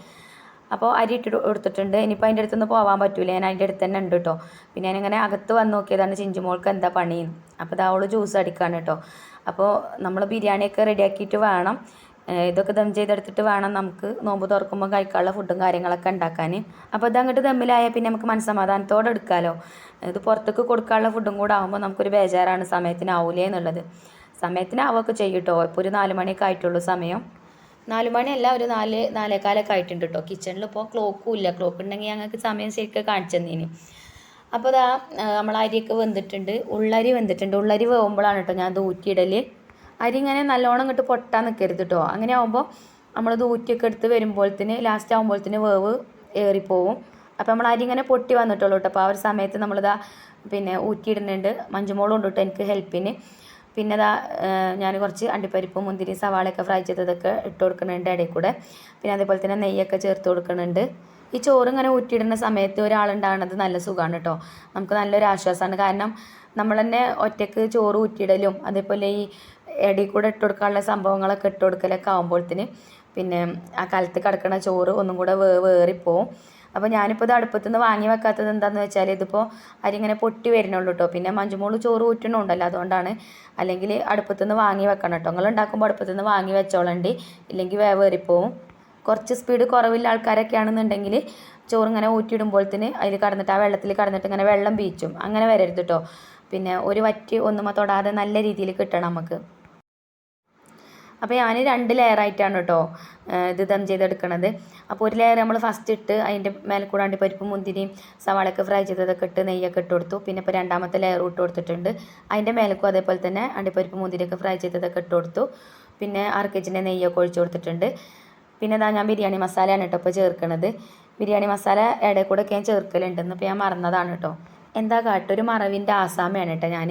അപ്പോൾ അരി ഇട്ട് കൊടുത്തിട്ടുണ്ട് ഇനിയിപ്പോൾ അതിന്റെ അടുത്തൊന്ന് പോകാൻ പറ്റൂല. ഞാൻ അതിന്റെ അടുത്ത് തന്നെ ഉണ്ട് കേട്ടോ പിന്നെ ഞാനിങ്ങനെ അകത്ത് വന്ന് നോക്കിയതാണ് ചിഞ്ചുമോൾക്ക് എന്താ പണിയെന്ന് അപ്പോൾ ഇത് അവൾ ജ്യൂസ് അടിക്കാണ് കേട്ടോ അപ്പോൾ നമ്മൾ ബിരിയാണിയൊക്കെ റെഡിയാക്കിയിട്ട് വേണം. ഇതൊക്കെ ദം ചെയ്തെടുത്തിട്ട് വേണം നമുക്ക് നോമ്പ് തുറക്കുമ്പോൾ കഴിക്കാനുള്ള ഫുഡും കാര്യങ്ങളൊക്കെ ഉണ്ടാക്കാൻ അപ്പോൾ ഇത് അങ്ങോട്ട് ദമ്മിലായാൽ പിന്നെ നമുക്ക് മനസ്സമാധാനത്തോടെ എടുക്കാമല്ലോ ഇത് പുറത്തേക്ക് കൊടുക്കാനുള്ള ഫുഡും കൂടെ ആകുമ്പോൾ നമുക്കൊരു ബേജാറാണ് സമയത്തിനാവൂലേ എന്നുള്ളത്. സമയത്തിനാവുകയൊക്കെ ചെയ്യും കേട്ടോ ഇപ്പോൾ ഒരു നാല് മണിയൊക്കെ ആയിട്ടുള്ളൂ സമയം. നാല് മണിയല്ല ഒരു നാല് നാലേകാലൊക്കെ ആയിട്ടുണ്ട് കേട്ടോ കിച്ചണിൽ ഇപ്പോൾ ക്ലോക്കും ഇല്ല. ക്ലോക്ക് ഉണ്ടെങ്കിൽ ഞങ്ങൾക്ക് സമയം ശരിക്കും കാണിച്ചു തന്നീന്. അപ്പോൾ അതാ നമ്മൾ അരിയൊക്കെ വെന്തിട്ടുണ്ട്. ഉള്ളരി വെന്തിട്ടുണ്ട്. ഉള്ളരി വേകുമ്പോഴാണ് കേട്ടോ ഞാൻ ഇത് ഊറ്റിയിടൽ അരി ഇങ്ങനെ നല്ലോണം ഇങ്ങോട്ട് പൊട്ടാൻ നിൽക്കരുത് കേട്ടോ അങ്ങനെ ആകുമ്പോൾ നമ്മൾ ഊറ്റിയൊക്കെ എടുത്ത് വരുമ്പോഴത്തേന് ലാസ്റ്റ് ആകുമ്പോഴത്തേന് വേവ് ഏറിപ്പോവും. അപ്പോൾ നമ്മൾ അരി ഇങ്ങനെ പൊട്ടി വന്നിട്ടുള്ളൂ കേട്ടോ അപ്പോൾ ആ ഒരു സമയത്ത് നമ്മളിതാ പിന്നെ ഊറ്റിയിടുന്നുണ്ട്. മഞ്ചുമോളും ഉണ്ട് കേട്ടോ എനിക്ക് ഹെൽപ്പിന് പിന്നെ ഇതാ ഞാൻ കുറച്ച് അണ്ടിപ്പരിപ്പും മുന്തിരി സവാളയൊക്കെ ഫ്രൈ ചെയ്തതൊക്കെ ഇട്ട് കൊടുക്കുന്നുണ്ട് ഇടയിൽ കൂടെ. പിന്നെ അതേപോലെ തന്നെ നെയ്യൊക്കെ ചേർത്ത് കൊടുക്കുന്നുണ്ട്. ഈ ചോറ് ഇങ്ങനെ ഊറ്റിയിടുന്ന സമയത്ത് ഒരാളുണ്ടാകുന്നത് നല്ല സുഖമാണ് കേട്ടോ നമുക്ക് നല്ലൊരു ആശ്വാസമാണ് കാരണം നമ്മൾ തന്നെ ഒറ്റയ്ക്ക് ചോറ് ഊറ്റിയിടലും അതേപോലെ ഈ ഇടയിൽ കൂടെ ഇട്ട് കൊടുക്കാനുള്ള സംഭവങ്ങളൊക്കെ ഇട്ട് കൊടുക്കലൊക്കെ ആകുമ്പോഴത്തേന് പിന്നെ ആ കാലത്ത് കിടക്കുന്ന ചോറ് ഒന്നും കൂടെ വേ വേറിപ്പോവും. അപ്പോൾ ഞാനിപ്പോൾ ഇത് അടുപ്പത്തു നിന്ന് വാങ്ങി വെക്കാത്തത് എന്താണെന്ന് വെച്ചാൽ ഇതിപ്പോൾ അരി ഇങ്ങനെ പൊട്ടി വരുന്നുള്ളൂ കേട്ടോ പിന്നെ മഞ്ചുമോൾ ചോറ് ഊറ്റണുണ്ടല്ലോ അതുകൊണ്ടാണ് അല്ലെങ്കിൽ അടുപ്പത്തു നിന്ന് വാങ്ങി വെക്കണം കേട്ടോ നിങ്ങൾ ഉണ്ടാക്കുമ്പോൾ അടുപ്പത്തു നിന്ന് വാങ്ങി വെച്ചോളണ്ടി ഇല്ലെങ്കിൽ വേവേറിപ്പോവും കുറച്ച് സ്പീഡ് കുറവില്ല ആൾക്കാരൊക്കെ ആണെന്നുണ്ടെങ്കിൽ ചോറ് ഇങ്ങനെ ഊറ്റിയിടുമ്പോൾ തന്നെ അതിൽ കടന്നിട്ട് ആ വെള്ളത്തിൽ കടന്നിട്ട് ഇങ്ങനെ വെള്ളം ബീച്ചും അങ്ങനെ വരരുത് കേട്ടോ പിന്നെ ഒരു വറ്റി ഒന്നുമ തൊടാതെ നല്ല രീതിയിൽ കിട്ടണം നമുക്ക്. അപ്പോൾ ഞാൻ രണ്ട് ലെയറായിട്ടാണ് കേട്ടോ ഇത് ദം ചെയ്തെടുക്കണത്. അപ്പോൾ ഒരു ലെയർ നമ്മൾ ഫസ്റ്റ് ഇട്ട് അതിന്റെ മേലെ കൂടാണ്ട് പരിപ്പ് മുന്തിരിയും സവാളയൊക്കെ ഫ്രൈ ചെയ്തതൊക്കെ ഇട്ട് നെയ്യൊക്കെ ഇട്ട് കൊടുത്തു. പിന്നെ ഇപ്പോൾ രണ്ടാമത്തെ ലെയർ ഇട്ട് കൊടുത്തിട്ടുണ്ട്. അതിന്റെ മേലക്കും അതേപോലെ തന്നെ അണ്ടിപ്പരിപ്പ് മുന്തിരിയൊക്കെ ഫ്രൈ ചെയ്തതൊക്കെ ഇട്ട് കൊടുത്തു. പിന്നെ അർക്കിച്ചിന്റെ നെയ്യൊക്കെ ഒഴിച്ചു കൊടുത്തിട്ടുണ്ട്. പിന്നെ ഇതാ ഞാൻ ബിരിയാണി മസാലയാണ് കേട്ടോ ഇപ്പോൾ ചേർക്കണത്. ബിരിയാണി മസാല ഇടയിൽ കൂടെയൊക്കെ ഞാൻ ചേർക്കലുണ്ടെന്ന് ഇപ്പോൾ ഞാൻ മറന്നതാണ് കേട്ടോ എന്താ കാട്ടും ഒരു മറവിന്റെ ആസാമയാണ് കേട്ടോ ഞാൻ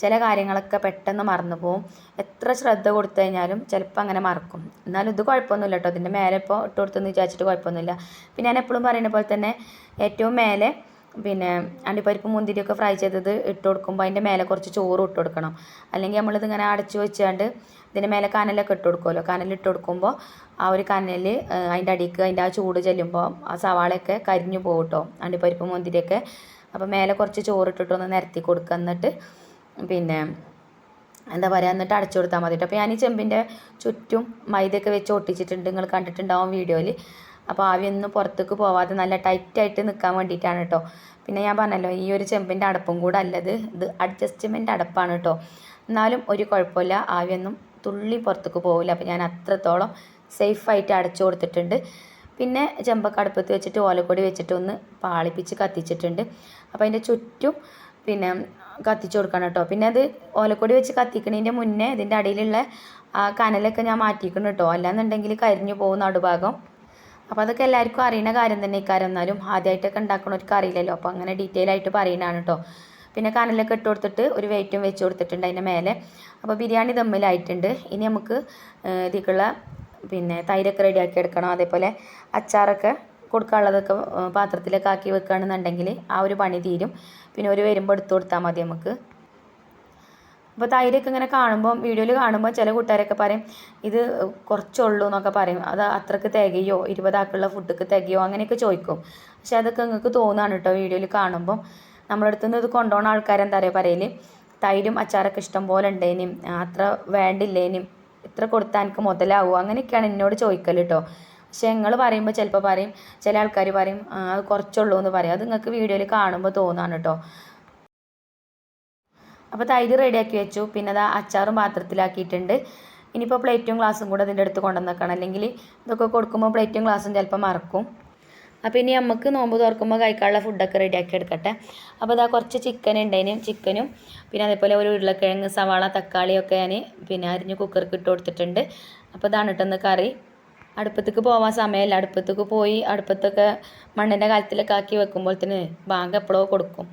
ചില കാര്യങ്ങളൊക്കെ പെട്ടെന്ന് മറന്നു പോകും എത്ര ശ്രദ്ധ കൊടുത്തു കഴിഞ്ഞാലും ചിലപ്പോൾ അങ്ങനെ മറക്കും. എന്നാലും ഇത് കുഴപ്പമൊന്നുമില്ല കേട്ടോ. അതിന്റെ മേലെ ഇപ്പോൾ ഇട്ട് കൊടുത്തെന്ന് വിചാരിച്ചിട്ട് കുഴപ്പമൊന്നുമില്ല. പിന്നെ ഞാൻ എപ്പോഴും പറയുന്ന പോലെ തന്നെ ഏറ്റവും മേലെ പിന്നെ അണ്ടിപ്പരിപ്പ് മുന്തിരിയൊക്കെ ഫ്രൈ ചെയ്തത് ഇട്ട് കൊടുക്കുമ്പോൾ അതിന്റെ മേലെ കുറച്ച് ചോറ് ഇട്ട് കൊടുക്കണം. അല്ലെങ്കിൽ നമ്മളിത് ഇങ്ങനെ അടച്ചു വെച്ചാണ്ട് ഇതിന്റെ മേലെ കനലൊക്കെ ഇട്ട് കൊടുക്കുമല്ലോ. കനൽ ഇട്ട് കൊടുക്കുമ്പോൾ ആ ഒരു കനൽ അതിന്റെ അടിക്ക് അതിന്റെ ആ ചൂട് ചെല്ലുമ്പോൾ ആ സവാളയൊക്കെ കരിഞ്ഞു പോകും കേട്ടോ. അണ്ടിപ്പരിപ്പ് മുന്തിരിയൊക്കെ അപ്പോൾ മേലെ കുറച്ച് ചോറിട്ടിട്ടൊന്ന് നിരത്തി കൊടുക്കുക എന്നിട്ട് പിന്നെ എന്താ പറയുക എന്നിട്ട് അടച്ചു കൊടുത്താൽ മതി അപ്പോൾ ഞാൻ ഈ ചെമ്പിന്റെ ചുറ്റും മൈദയൊക്കെ വെച്ച് ഒട്ടിച്ചിട്ടുണ്ട്. നിങ്ങൾ കണ്ടിട്ടുണ്ടാവും വീഡിയോയിൽ അപ്പോൾ ആവിയൊന്നും പുറത്തേക്ക് പോവാതെ നല്ല ടൈറ്റായിട്ട് നിൽക്കാൻ വേണ്ടിയിട്ടാണ് കേട്ടോ പിന്നെ ഞാൻ പറഞ്ഞല്ലോ ഈ ഒരു ചെമ്പിന്റെ അടപ്പും കൂടെ അല്ലത്. ഇത് അഡ്ജസ്റ്റ്മെന്റ് അടപ്പാണ് കേട്ടോ എന്നാലും ഒരു കുഴപ്പമില്ല. ആവിയൊന്നും തുള്ളി പുറത്തേക്ക് പോവില്ല. അപ്പോൾ ഞാൻ അത്രത്തോളം സേഫായിട്ട് അടച്ചു കൊടുത്തിട്ടുണ്ട്. പിന്നെ ചെമ്പൊക്കെ അടുപ്പത്ത് വെച്ചിട്ട് ഓലക്കൊടി വെച്ചിട്ട് ഒന്ന് പാളിപ്പിച്ച് കത്തിച്ചിട്ടുണ്ട്. അപ്പോൾ അതിന്റെ ചുറ്റും പിന്നെ കത്തിച്ച് കൊടുക്കണം കേട്ടോ. പിന്നെ അത് ഓലക്കൊടി വെച്ച് കത്തിക്കണതിന്റെ മുന്നേ ഇതിന്റെ അടിയിലുള്ള ആ കനലൊക്കെ ഞാൻ മാറ്റിക്കണം കേട്ടോ. അല്ലാന്നുണ്ടെങ്കിൽ കരിഞ്ഞു പോകും നടുഭാഗം. അപ്പോൾ അതൊക്കെ എല്ലാവർക്കും അറിയുന്ന കാര്യം തന്നെ ഇക്കാര്യം എന്നാലും ആദ്യമായിട്ടൊക്കെ ഉണ്ടാക്കണവർക്ക് അറിയില്ലല്ലോ. അപ്പോൾ അങ്ങനെ ഡീറ്റെയിൽ ആയിട്ട് പറയുന്നതാണ് കേട്ടോ. പിന്നെ കനലൊക്കെ ഇട്ട് കൊടുത്തിട്ട് ഒരു വെയിറ്റും വെച്ച് കൊടുത്തിട്ടുണ്ട് അതിന്റെ മേലെ. അപ്പോൾ ബിരിയാണി ദമ്മിലായിട്ടുണ്ട്. ഇനി നമുക്ക് ഇതിക്കുള്ള പിന്നെ തൈരൊക്കെ റെഡിയാക്കി എടുക്കണം. അതേപോലെ അച്ചാറൊക്കെ കൊടുക്കാനുള്ളതൊക്കെ പാത്രത്തിലൊക്കെ ആക്കി വെക്കുകയാണെന്നുണ്ടെങ്കിൽ ആ ഒരു പണി തീരും. പിന്നെ ഒരു വരുമ്പോൾ എടുത്തു കൊടുത്താൽ മതി നമുക്ക്. അപ്പോൾ തൈരൊക്കെ ഇങ്ങനെ കാണുമ്പോൾ വീഡിയോയിൽ കാണുമ്പോൾ ചില കൂട്ടുകാരൊക്കെ പറയും ഇത് കുറച്ചുള്ളൂ എന്നൊക്കെ പറയും. അത് അത്രയ്ക്ക് തികയോ? ഇരുപതാക്കുള്ള ഫുഡൊക്കെ തികയോ? അങ്ങനെയൊക്കെ ചോദിക്കും. പക്ഷെ അതൊക്കെ നിങ്ങൾക്ക് തോന്നുകയാണ് കേട്ടോ വീഡിയോയിൽ കാണുമ്പോൾ നമ്മളടുത്ത് നിന്ന് ഇത് കൊണ്ടുപോകുന്ന ആൾക്കാരെന്താ പറയുക പറയൽ തൈരും അച്ചാറൊക്കെ ഇഷ്ടം പോലെ ഉണ്ടേനും. അത്ര വേണ്ടില്ലേനും. ഇത്ര കൊടുത്താൽ എനിക്ക് മുതലാവുമോ അങ്ങനെയൊക്കെയാണ് എന്നോട് ചോദിക്കൽ കേട്ടോ. പക്ഷെ നിങ്ങൾ പറയുമ്പോൾ ചിലപ്പോൾ പറയും ചില ആൾക്കാർ പറയും അത് കുറച്ചുള്ളൂ എന്ന് പറയും. അത് നിങ്ങൾക്ക് വീഡിയോയിൽ കാണുമ്പോൾ തോന്നാണ് കേട്ടോ അപ്പോൾ തൈര് റെഡിയാക്കി വെച്ചു. പിന്നെ അത് അച്ചാറും പാത്രത്തിലാക്കിയിട്ടുണ്ട്. ഇനിയിപ്പോൾ പ്ലേറ്റും ഗ്ലാസും കൂടെ അതിന്റെ അടുത്ത് കൊണ്ടുവന്നേക്കണം. അല്ലെങ്കിൽ ഇതൊക്കെ കൊടുക്കുമ്പോൾ പ്ലേറ്റും ഗ്ലാസും ചിലപ്പോൾ മറക്കും. അപ്പോൾ ഇനി നമുക്ക് നോമ്പ് തുറക്കുമ്പോൾ കഴിക്കാനുള്ള ഫുഡൊക്കെ റെഡിയാക്കി എടുക്കട്ടെ. അപ്പോൾ ഇതാ കുറച്ച് ചിക്കൻ ഉണ്ടായിന് ചിക്കനും പിന്നെ അതേപോലെ ഒരു ഉരുളക്കിഴങ്ങ് സവാള തക്കാളിയൊക്കെ ഞാൻ പിന്നെ അരിഞ്ഞ് കുക്കർക്ക് ഇട്ട് കൊടുത്തിട്ടുണ്ട്. അപ്പോൾ ഇതാണ് ഇട്ടെന്ന് കറി. അടുപ്പത്തേക്ക് പോവാൻ സമയമില്ല. അടുപ്പത്തേക്ക് പോയി അടുപ്പത്തൊക്കെ മണ്ണിന്റെ കാലത്തിലൊക്കെ ആക്കി വെക്കുമ്പോൾ തന്നെ ബാങ്ക് എപ്പോഴോ കൊടുക്കും.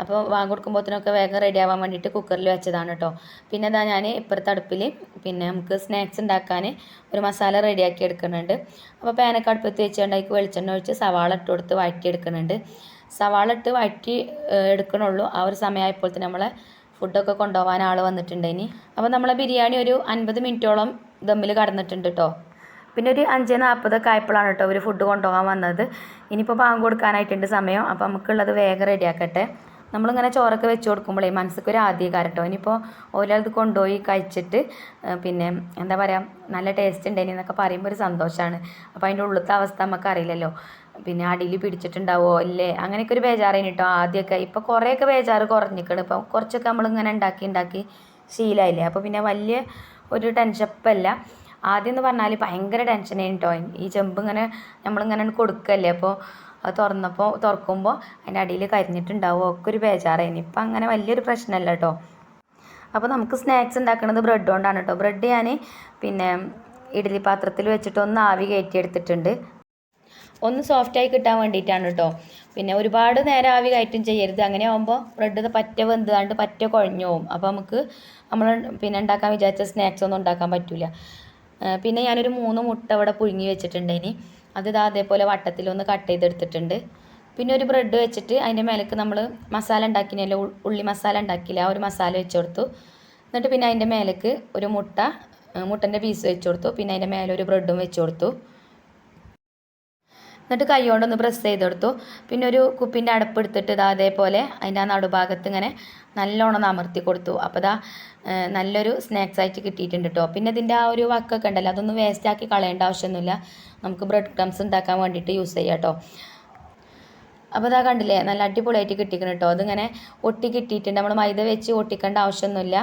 അപ്പോൾ വാങ്ങ് കൊടുക്കുമ്പോഴത്തേനൊക്കെ വേഗം റെഡി ആവാൻ വേണ്ടിയിട്ട് കുക്കറിൽ വെച്ചതാണ് കേട്ടോ പിന്നെ ഇതാ ഞാൻ ഇപ്പുറത്തെ അടുപ്പിൽ പിന്നെ നമുക്ക് സ്നാക്സ് ഉണ്ടാക്കാൻ ഒരു മസാല റെഡിയാക്കി എടുക്കുന്നുണ്ട്. അപ്പോൾ പാനൊക്കെ അടുപ്പത്ത് വെച്ചുകൊണ്ട് അതിക്ക് വെളിച്ചെണ്ണ ഒഴിച്ച് സവാള ഇട്ട് കൊടുത്ത് വഴറ്റി എടുക്കുന്നുണ്ട്. സവാള ഇട്ട് വഴറ്റി എടുക്കണുള്ളൂ. ആ ഒരു സമയമായപ്പോൾ തന്നെ നമ്മളെ ഫുഡൊക്കെ കൊണ്ടുപോകാൻ ആൾ വന്നിട്ടുണ്ട് ഇനി അപ്പോൾ നമ്മളെ ബിരിയാണി ഒരു അൻപത് മിനിറ്റോളം ദമ്മിൽ കടന്നിട്ടുണ്ട് കേട്ടോ പിന്നെ ഒരു അഞ്ച് നാൽപ്പതൊക്കെ ആയപ്പോഴാണ് കേട്ടോ ഒരു ഫുഡ് കൊണ്ടുപോകാൻ വന്നത്. ഇനിയിപ്പോൾ പാമ്പ് കൊടുക്കാനായിട്ടുണ്ട് സമയം. അപ്പോൾ നമുക്കുള്ളത് വേഗം റെഡിയാക്കട്ടെ. നമ്മളിങ്ങനെ ചോറൊക്കെ വെച്ച് കൊടുക്കുമ്പോഴേ മനസ്സിക്ക് ഒരു ആദ്യകാരം കേട്ടോ ഇനിയിപ്പോൾ ഓരോത് കൊണ്ടുപോയി കഴിച്ചിട്ട് പിന്നെ എന്താ പറയുക നല്ല ടേസ്റ്റ് ഉണ്ടേനി എന്നൊക്കെ പറയുമ്പോൾ ഒരു സന്തോഷമാണ് അപ്പോൾ അതിന്റെ ഉള്ളത്തെ അവസ്ഥ നമുക്കറിയില്ലല്ലോ പിന്നെ അടിയിൽ പിടിച്ചിട്ടുണ്ടാവോ അല്ലേ അങ്ങനെയൊക്കെ ഒരു ബേജാറേനി കേട്ടോ ആദ്യമൊക്കെ ഇപ്പോൾ കുറേയൊക്കെ ബേജാറ് കുറഞ്ഞിക്കണം. ഇപ്പം കുറച്ചൊക്കെ നമ്മളിങ്ങനെ ഉണ്ടാക്കി ഉണ്ടാക്കി ശീലമായില്ലേ അപ്പോൾ പിന്നെ വലിയ ഒരു അല്ല ആദ്യം എന്ന് പറഞ്ഞാൽ ഭയങ്കര ടെൻഷനായിരുന്നു കേട്ടോ ഈ ചെമ്പ് ഇങ്ങനെ നമ്മളിങ്ങനെ കൊടുക്കല്ലേ? അപ്പോൾ അത് തുറന്നപ്പോൾ തുറക്കുമ്പോൾ അതിന്റെ അടിയിൽ കരിഞ്ഞിട്ടുണ്ടാവും. ഒക്കെ ഒരു ബേജാറായി ഇപ്പം അങ്ങനെ വലിയൊരു പ്രശ്നമല്ല കേട്ടോ അപ്പോൾ നമുക്ക് സ്നാക്സ് ഉണ്ടാക്കുന്നത് ബ്രെഡ് കൊണ്ടാണ് കേട്ടോ ബ്രെഡ് ഞാൻ പിന്നെ ഇഡ്ഡലി പാത്രത്തിൽ വെച്ചിട്ട് ഒന്ന് ആവി കയറ്റി എടുത്തിട്ടുണ്ട് ഒന്ന് സോഫ്റ്റായി കിട്ടാൻ വേണ്ടിയിട്ടാണ് കേട്ടോ പിന്നെ ഒരുപാട് നേരം ആവി കയറ്റും ചെയ്യരുത്. അങ്ങനെ ആകുമ്പോൾ ബ്രെഡ് പറ്റ വെന്താണ്ട് പറ്റ കുഴഞ്ഞു പോകും അപ്പോൾ നമുക്ക് നമ്മൾ പിന്നെ ഉണ്ടാക്കാൻ വിചാരിച്ച സ്നാക്സ് ഒന്നും ഉണ്ടാക്കാൻ പറ്റില്ല പിന്നെ ഞാനൊരു മൂന്ന് മുട്ട അവിടെ പുഴുങ്ങി വെച്ചിട്ടുണ്ട് ഇനി. അത് ഇതാ അതേപോലെ വട്ടത്തിലൊന്ന് കട്ട് ചെയ്തെടുത്തിട്ടുണ്ട്. പിന്നെ ഒരു ബ്രെഡ് വെച്ചിട്ട് അതിന്റെ മേലേക്ക് നമ്മൾ മസാല ഉണ്ടാക്കിനല്ലോ ഉള്ളി മസാല ഉണ്ടാക്കിയില്ല ആ ഒരു മസാല വെച്ച് കൊടുത്തു. എന്നിട്ട് പിന്നെ അതിന്റെ മേലേക്ക് ഒരു മുട്ട മുട്ടന്റെ പീസ് വെച്ച് കൊടുത്തു. പിന്നെ അതിന്റെ മേലെ ഒരു ബ്രെഡും വെച്ച് കൊടുത്തു. എന്നിട്ട് കൈ കൊണ്ടൊന്ന് പ്രസ് ചെയ്ത് കൊടുത്തു പിന്നെ ഒരു കുപ്പിന്റെ അടപ്പ് എടുത്തിട്ട് ഇതാ അതേപോലെ അതിന്റെ ആ നടുഭാഗത്ത് ഇങ്ങനെ നല്ലോണം അമർത്തി കൊടുത്തു. അപ്പോൾ ഇതാ നല്ലൊരു സ്നാക്സ് ആയിട്ട് കിട്ടിയിട്ടുണ്ട് കേട്ടോ പിന്നെ ഇതിന്റെ ആ ഒരു വക്കൊക്കെ ഉണ്ടല്ലോ അതൊന്നും വേസ്റ്റ് ആക്കി കളയേണ്ട ആവശ്യമൊന്നുമില്ല. നമുക്ക് ബ്രെഡ് ക്രംസ് ഉണ്ടാക്കാൻ വേണ്ടിയിട്ട് യൂസ് ചെയ്യാം കേട്ടോ അപ്പോൾ ഇതാ കണ്ടില്ലേ നല്ല അടിപൊളിയായിട്ട് കിട്ടിക്കണം കേട്ടോ അതിങ്ങനെ ഒട്ടി കിട്ടിയിട്ടുണ്ട്. നമ്മൾ മൈദ വെച്ച് ഒട്ടിക്കേണ്ട ആവശ്യമൊന്നുമില്ല.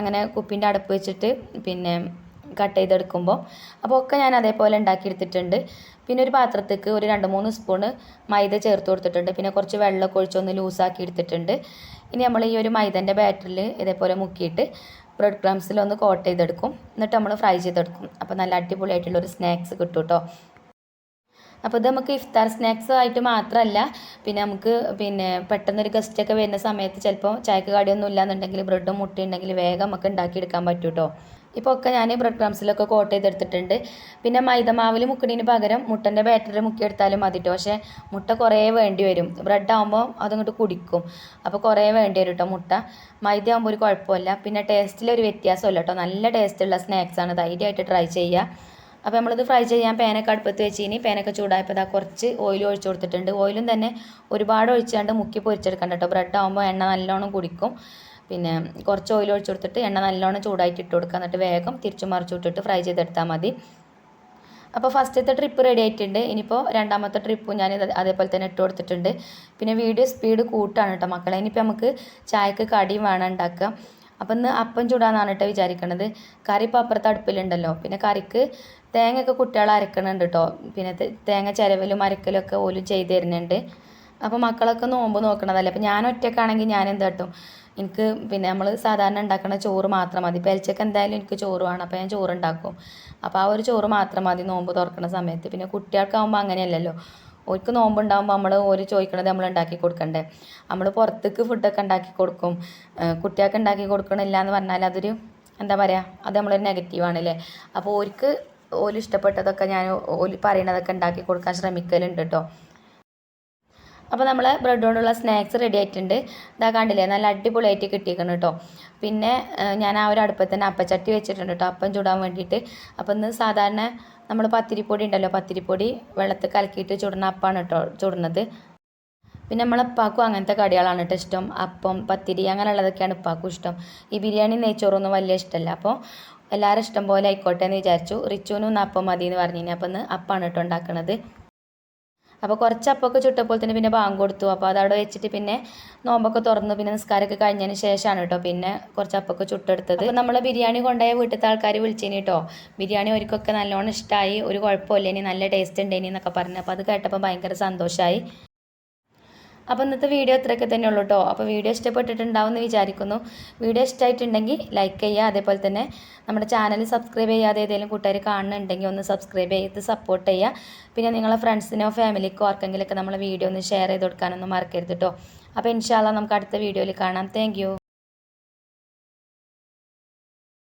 അങ്ങനെ കുപ്പിന്റെ അടപ്പ് വെച്ചിട്ട് പിന്നെ കട്ട് ചെയ്തെടുക്കുമ്പോൾ അപ്പോൾ ഒക്കെ ഞാൻ അതേപോലെ ഉണ്ടാക്കിയെടുത്തിട്ടുണ്ട്. പിന്നെ ഒരു പാത്രത്തേക്ക് ഒരു രണ്ട് മൂന്ന് സ്പൂണ് മൈദ ചേർത്ത് കൊടുത്തിട്ടുണ്ട്. പിന്നെ കുറച്ച് വെള്ളമൊക്കെ ഒഴിച്ചൊന്ന് ലൂസാക്കി എടുത്തിട്ടുണ്ട്. ഇനി നമ്മൾ ഈ ഒരു മൈദന്റെ ബാറ്ററിൽ ഇതേപോലെ മുക്കിയിട്ട് ബ്രെഡ് ക്രംസിലൊന്ന് കോട്ട് ചെയ്തെടുക്കും. എന്നിട്ട് നമ്മൾ ഫ്രൈ ചെയ്തെടുക്കും. അപ്പോൾ നല്ല അടിപൊളിയായിട്ടുള്ള ഒരു സ്നാക്സ് കിട്ടും കേട്ടോ അപ്പോൾ ഇത് നമുക്ക് ഇഫ്താർ സ്നാക്സ് ആയിട്ട് മാത്രമല്ല പിന്നെ നമുക്ക് പിന്നെ പെട്ടെന്നൊരു ഗസ്റ്റൊക്കെ വരുന്ന സമയത്ത് ചിലപ്പോൾ ചായക്ക് കടിയൊന്നും ഇല്ലാന്നുണ്ടെങ്കിൽ ബ്രെഡും മുട്ടയും ഉണ്ടെങ്കിൽ വേഗം നമുക്ക് ഉണ്ടാക്കിയെടുക്കാൻ പറ്റും കേട്ടോ ഇപ്പോൾ ഒക്കെ ഞാൻ ബ്രെഡ് ക്രംസിലൊക്കെ കോട്ട് ചെയ്തെടുത്തിട്ടുണ്ട്. പിന്നെ മൈദമാവിൽ മുക്കണിന് പകരം മുട്ടന്റെ ബാറ്ററി മുക്കിയെടുത്താലും മതി കേട്ടോ പക്ഷേ മുട്ട കുറേ വേണ്ടി വരും. ബ്രെഡ് ആകുമ്പോൾ അതങ്ങോട്ട് കുടിക്കും. അപ്പോൾ കുറേ വേണ്ടി വരും കേട്ടോ മുട്ട. മൈദ ആകുമ്പോൾ ഒരു കുഴപ്പമില്ല. പിന്നെ ടേസ്റ്റിലൊരു വ്യത്യാസമല്ല കേട്ടോ നല്ല ടേസ്റ്റുള്ള സ്നാക്സാണ് ധൈര്യമായിട്ട് ട്രൈ ചെയ്യുക അപ്പോൾ നമ്മളിത് ഫ്രൈ ചെയ്യാൻ പാനൊക്കെ അടുപ്പത്ത് വെച്ച് ഇനി പാനൊക്കെ ചൂടായപ്പോൾ ഇതാ കുറച്ച് ഓയിൽ ഒഴിച്ച് കൊടുത്തിട്ടുണ്ട്. ഓയിലും തന്നെ ഒരുപാട് ഒഴിച്ചാണ്ട് മുക്കി പൊരിച്ചെടുക്കണ്ട കേട്ടോ ബ്രെഡ് ആകുമ്പോൾ എണ്ണ നല്ലോണം കുടിക്കും. പിന്നെ കുറച്ച് ഓയിൽ ഒഴിച്ച് കൊടുത്തിട്ട് എണ്ണ നല്ലോണം ചൂടായിട്ട് ഇട്ട് കൊടുക്കുക. എന്നിട്ട് വേഗം തിരിച്ചു മറിച്ചു വിട്ടിട്ട് ഫ്രൈ ചെയ്തെടുത്താൽ മതി. അപ്പോൾ ഫസ്റ്റത്തെ ട്രിപ്പ് റെഡി ആയിട്ടുണ്ട്. ഇനിയിപ്പോൾ രണ്ടാമത്തെ ട്രിപ്പും ഞാൻ അതേപോലെ തന്നെ ഇട്ട് കൊടുത്തിട്ടുണ്ട്. പിന്നെ വീഡിയോ സ്പീഡ് കൂട്ടാണ് കേട്ടോ മക്കളെ. ഇനിയിപ്പോൾ നമുക്ക് ചായക്ക് കടിയും വേണം ഉണ്ടാക്കുക അപ്പം ഇന്ന് അപ്പം ചൂടാന്നാണ് കേട്ടോ വിചാരിക്കണത്. കറി ഇപ്പോൾ അപ്പുറത്ത് അടുപ്പിലുണ്ടല്ലോ. പിന്നെ കറിക്ക് തേങ്ങ ഒക്കെ കുട്ടികൾ അരക്കണുണ്ട് കേട്ടോ. പിന്നെ തേങ്ങ ചിരവലും അരക്കലും ഒക്കെ ഓലും ചെയ്ത് തരുന്നുണ്ട്. അപ്പോൾ മക്കളൊക്കെ നോമ്പ് നോക്കണതല്ലേ. അപ്പോൾ ഞാൻ ഒറ്റക്കാണെങ്കിൽ ഞാൻ എന്താ കാട്ടും? എനിക്ക് പിന്നെ നമ്മൾ സാധാരണ ഉണ്ടാക്കുന്ന ചോറ് മാത്രം മതി. പെലച്ചക്ക് എന്തായാലും എനിക്ക് ചോറ് വേണം. അപ്പോൾ ഞാൻ ചോറ് ഉണ്ടാക്കും അപ്പോൾ ആ ഒരു ചോറ് മാത്രം മതി നോമ്പ് തുറക്കുന്ന സമയത്ത്. പിന്നെ കുട്ടികൾക്കാവുമ്പോൾ അങ്ങനെയല്ലല്ലോ. ഓർക്ക് നോമ്പുണ്ടാകുമ്പോൾ നമ്മൾ ഓര് ചോദിക്കണത് നമ്മൾ ഉണ്ടാക്കി കൊടുക്കണ്ടേ? നമ്മൾ പുറത്തേക്ക് ഫുഡൊക്കെ ഉണ്ടാക്കി കൊടുക്കും. കുട്ടികൾക്ക് ഉണ്ടാക്കി കൊടുക്കണില്ല എന്ന് പറഞ്ഞാൽ അതൊരു എന്താ പറയുക അത് നമ്മളൊരു നെഗറ്റീവാണല്ലേ അപ്പോൾ ഓർക്ക് ഓൽ ഇഷ്ടപ്പെട്ടതൊക്കെ ഞാൻ ഓൽ പറയണതൊക്കെ ഉണ്ടാക്കി കൊടുക്കാൻ ശ്രമിക്കലുണ്ട് കേട്ടോ അപ്പോൾ നമ്മൾ ബ്രെഡ് കൊണ്ടുള്ള സ്നാക്സ് റെഡി ആയിട്ടുണ്ട്. ഇതാ കണ്ടില്ലേ നല്ല അടിപൊളിയായിട്ട് കിട്ടിയിരിക്കണം കേട്ടോ. പിന്നെ ഞാൻ ആ ഒരു അടുപ്പത്ത് തന്നെ അപ്പച്ചട്ടി വെച്ചിട്ടുണ്ട് കേട്ടോ. അപ്പം ചൂടാൻ വേണ്ടിയിട്ട്. അപ്പം ഇന്ന് സാധാരണ നമ്മൾ പത്തിരിപ്പൊടി ഉണ്ടല്ലോ. പത്തിരിപ്പൊടി വെള്ളത്തിൽ കലക്കിയിട്ട് ചുടുന്ന അപ്പമാണ് കേട്ടോ ചുടുന്നത്. പിന്നെ നമ്മളെ ഉപ്പാക്കും അങ്ങനത്തെ കടികളാണ് കേട്ടോ ഇഷ്ടം. അപ്പം പത്തിരി അങ്ങനെയുള്ളതൊക്കെയാണ് ഉപ്പാക്കും ഇഷ്ടം. ഈ ബിരിയാണി നെയ്ച്ചോറൊന്നും വലിയ ഇഷ്ടമല്ല. അപ്പോൾ എല്ലാവരും ഇഷ്ടം പോലെ ആയിക്കോട്ടെ എന്ന് വിചാരിച്ചു. റിച്ചുവിനും ഒന്ന് അപ്പം മതി എന്ന് പറഞ്ഞു അപ്പോൾ ഇന്ന് അപ്പമാണ് കേട്ടോ ഉണ്ടാക്കണത്. അപ്പോൾ കുറച്ച് അപ്പമൊക്കെ ചുട്ടപ്പോൾ തന്നെ പിന്നെ ബാങ്ക് കൊടുത്തു. അപ്പോൾ അതവിടെ വെച്ചിട്ട് പിന്നെ നോമ്പൊക്കെ തുറന്നു. പിന്നെ നിസ്കാരമൊക്കെ കഴിഞ്ഞതിന് ശേഷമാണ് കേട്ടോ പിന്നെ കുറച്ച് അപ്പമൊക്കെ ചുട്ടെടുത്തത്. അപ്പോൾ നമ്മൾ ബിരിയാണി കൊണ്ടുപോയ വീട്ടിലത്തെ ആൾക്കാർ വിളിച്ചേനി കേട്ടോ. ബിരിയാണി അവർക്കൊക്കെ നല്ലോണം ഇഷ്ടമായി ഒരു കുഴപ്പമില്ല. ഇനി നല്ല ടേസ്റ്റ് ഉണ്ട് ഇനി എന്നൊക്കെ പറഞ്ഞു. അപ്പോൾ അത് കേട്ടപ്പോൾ ഭയങ്കര സന്തോഷമായി അപ്പോൾ ഇന്നത്തെ വീഡിയോ ഇത്രയൊക്കെ തന്നെ ഉള്ളൂ കേട്ടോ അപ്പോൾ വീഡിയോ ഇഷ്ടപ്പെട്ടിട്ടുണ്ടാവും എന്ന് വിചാരിക്കുന്നു. വീഡിയോ ഇഷ്ടമായിട്ടുണ്ടെങ്കിൽ ലൈക്ക് ചെയ്യുക. അതേപോലെ തന്നെ നമ്മുടെ ചാനൽ സബ്സ്ക്രൈബ് ചെയ്യാതെ ഏതെങ്കിലും കൂട്ടുകാർ കാണുന്നുണ്ടെങ്കിൽ ഒന്ന് സബ്സ്ക്രൈബ് ചെയ്ത് സപ്പോർട്ട് ചെയ്യുക. പിന്നെ നിങ്ങളെ ഫ്രണ്ട്സിനോ ഫാമിലിക്കോ ആർക്കെങ്കിലുമൊക്കെ നമ്മളെ വീഡിയോ ഒന്ന് ഷെയർ ചെയ്ത് കൊടുക്കാനൊന്നും മറക്കരുത് കേട്ടോ അപ്പോൾ ഇൻഷാല്ല നമുക്ക് അടുത്ത വീഡിയോയിൽ കാണാം. താങ്ക്